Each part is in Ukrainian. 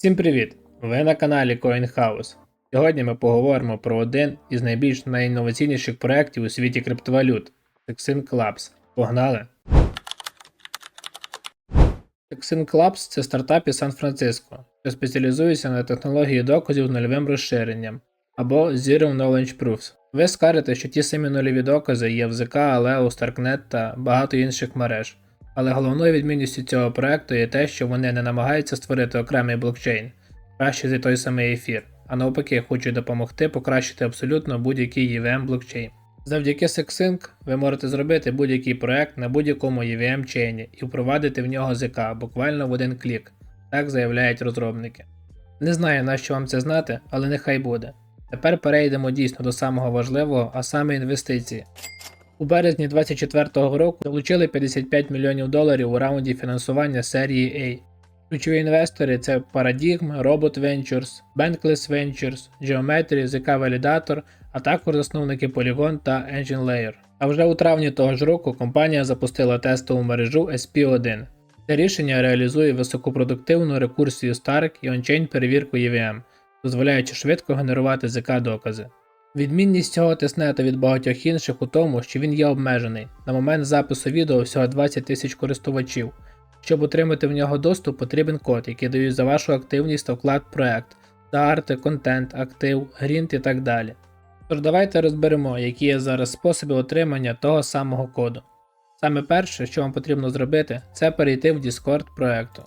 Всім привіт! Ви на каналі CoinHouse. Сьогодні ми поговоримо про один із найбільш найінноваційніших проєктів у світі криптовалют Texin Labs. Погнали! Texin Labs – це стартап із Сан-Франциско, що спеціалізується на технології доказів з нульовим розширенням або Zero Knowledge Proofs. Ви скажете, що ті самі нульові докази є в ZK, Aleo, Starknet та багато інших мереж. Але головною відмінністю цього проекту є те, що вони не намагаються створити окремий блокчейн, краще за той самий ефір, а навпаки хочуть допомогти покращити абсолютно будь-який EVM блокчейн. Завдяки SexSync ви можете зробити будь-який проект на будь-якому EVM чейні і впровадити в нього ЗК буквально в один клік, так заявляють розробники. Не знаю, на що вам це знати, але нехай буде. Тепер перейдемо дійсно до самого важливого, а саме інвестиції. У березні 2024 року залучили 55 мільйонів доларів у раунді фінансування серії A. Ключові інвестори це Paradigm, Robot Ventures, Bankless Ventures, Geometry, ZK Validator, а також засновники Polygon та Engine Layer. А вже у травні того ж року компанія запустила тестову мережу SP1. Це рішення реалізує високопродуктивну рекурсію Stark і ончейн перевірку EVM, дозволяючи швидко генерувати ZK докази. Відмінність цього тиснета від багатьох інших у тому, що він є обмежений. На момент запису відео всього 20 тисяч користувачів. Щоб отримати в нього доступ, потрібен код, який дають за вашу активність та вклад в проект, за арти, контент, актив, грінт і так далі. Тож давайте розберемо, які є зараз способи отримання того самого коду. Саме перше, що вам потрібно зробити, це перейти в Discord проекту,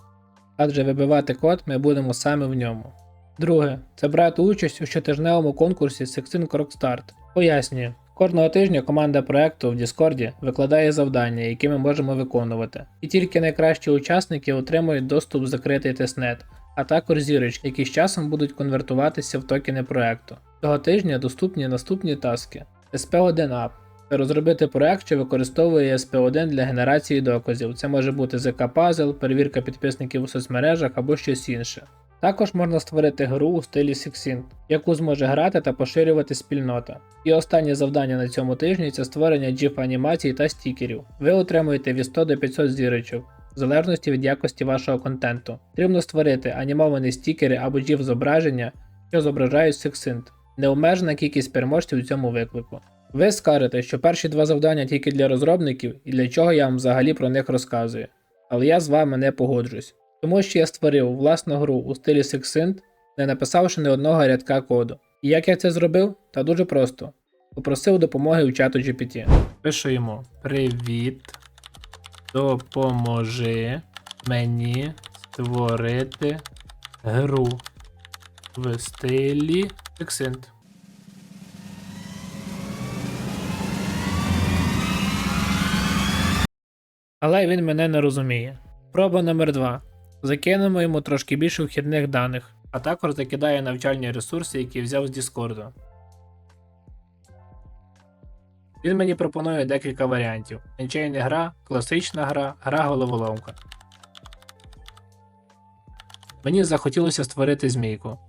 адже вибивати код ми будемо саме в ньому. Друге, це брати участь у щотижневому конкурсі Sextin Rockstart. Пояснюю, кожного тижня команда проекту в Discord викладає завдання, які ми можемо виконувати, і тільки найкращі учасники отримують доступ в закритий тестнет, а також зірочки, які з часом будуть конвертуватися в токени проекту. Цього тижня доступні наступні таски: SP1 App. Це розробити проект, що використовує SP1 для генерації доказів. Це може бути ZK Puzzle, перевірка підписників у соцмережах або щось інше. Також можна створити гру у стилі Sixint, яку зможе грати та поширювати спільнота. І останнє завдання на цьому тижні це створення GIF анімацій та стікерів. Ви отримуєте від 100 до 500 зірочок, в залежності від якості вашого контенту. Потрібно створити анімовані стікери або GIF зображення, що зображають Sixint. Необмежена кількість переможців у цьому виклику. Ви скажете, що перші два завдання тільки для розробників і для чого я вам взагалі про них розказую. Але я з вами не погоджуюсь. Тому що я створив власну гру у стилі Sexint, не написавши ні одного рядка коду. І як я це зробив? Та дуже просто. Попросив допомоги у чату GPT. Пишу йому: Привіт. Допоможи мені створити гру в стилі Sexint. Але він мене не розуміє. Проба номер 2 Закинемо йому трошки більше вхідних даних, а також закидає навчальні ресурси, які взяв з Діскорду. Він мені пропонує декілька варіантів: Енчейна гра, класична гра, гра головоломка. Мені захотілося створити змійку.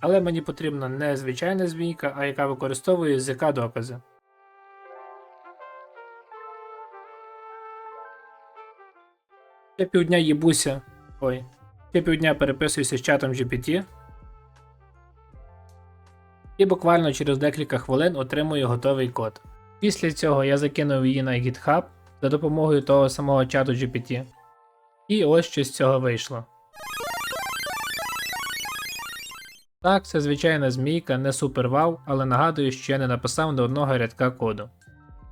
Але мені потрібна не звичайна змійка, а яка використовує язика докази. Я півдня їбуся. Ой. Я півдня переписуюся з чатом GPT. І буквально через декілька хвилин отримую готовий код. Після цього я закинув її на GitHub за допомогою того самого чату GPT. І ось що з цього вийшло. Так, це звичайна змійка, не супер вау, але нагадую, що я не написав до одного рядка коду.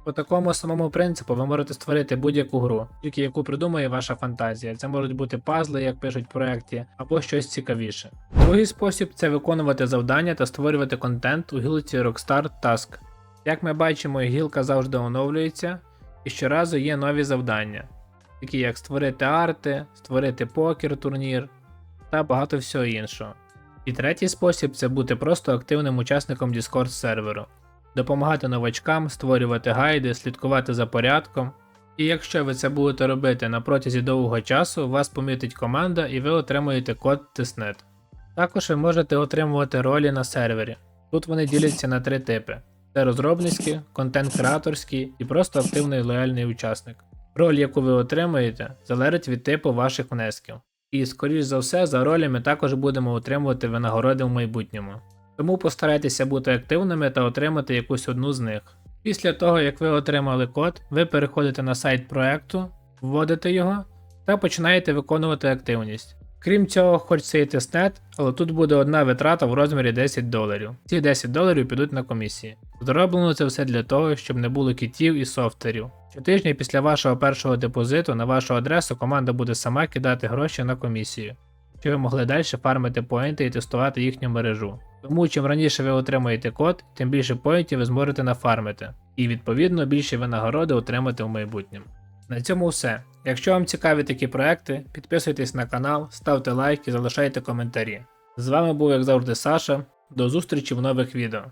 По такому самому принципу ви можете створити будь-яку гру, тільки яку придумає ваша фантазія. Це можуть бути пазли, як пишуть в проєкті, або щось цікавіше. Другий спосіб це виконувати завдання та створювати контент у гілці Rockstar Task. Як ми бачимо, гілка завжди оновлюється, і щоразу є нові завдання, такі як створити арти, створити покер турнір та багато всього іншого. І третій спосіб це бути просто активним учасником Discord серверу, допомагати новачкам, створювати гайди, слідкувати за порядком. І якщо ви це будете робити на протязі довгого часу, вас помітить команда і ви отримуєте код тиснет. Також ви можете отримувати ролі на сервері. Тут вони діляться на три типи: Це розробницький, контент-креаторський і просто активний лояльний учасник. Роль, яку ви отримуєте, залежить від типу ваших внесків. І, скоріш за все, за ролі ми також будемо отримувати винагороди в майбутньому. Тому постарайтеся бути активними та отримати якусь одну з них. Після того, як ви отримали код, ви переходите на сайт проекту, вводите його та починаєте виконувати активність. Крім цього, хоч це і тестнет, але тут буде одна витрата в розмірі 10 доларів. Ці 10 доларів підуть на комісії. Зроблено це все для того, щоб не було кітів і софтверів. Щотижня після вашого першого депозиту на вашу адресу команда буде сама кидати гроші на комісію, щоб ви могли далі фармити поінти і тестувати їхню мережу. Тому чим раніше ви отримаєте код, тим більше поінтів ви зможете нафармити, і відповідно більше винагороди отримати в майбутньому. На цьому все. Якщо вам цікаві такі проекти, підписуйтесь на канал, ставте лайк і залишайте коментарі. З вами був як завжди Саша. До зустрічі в нових відео.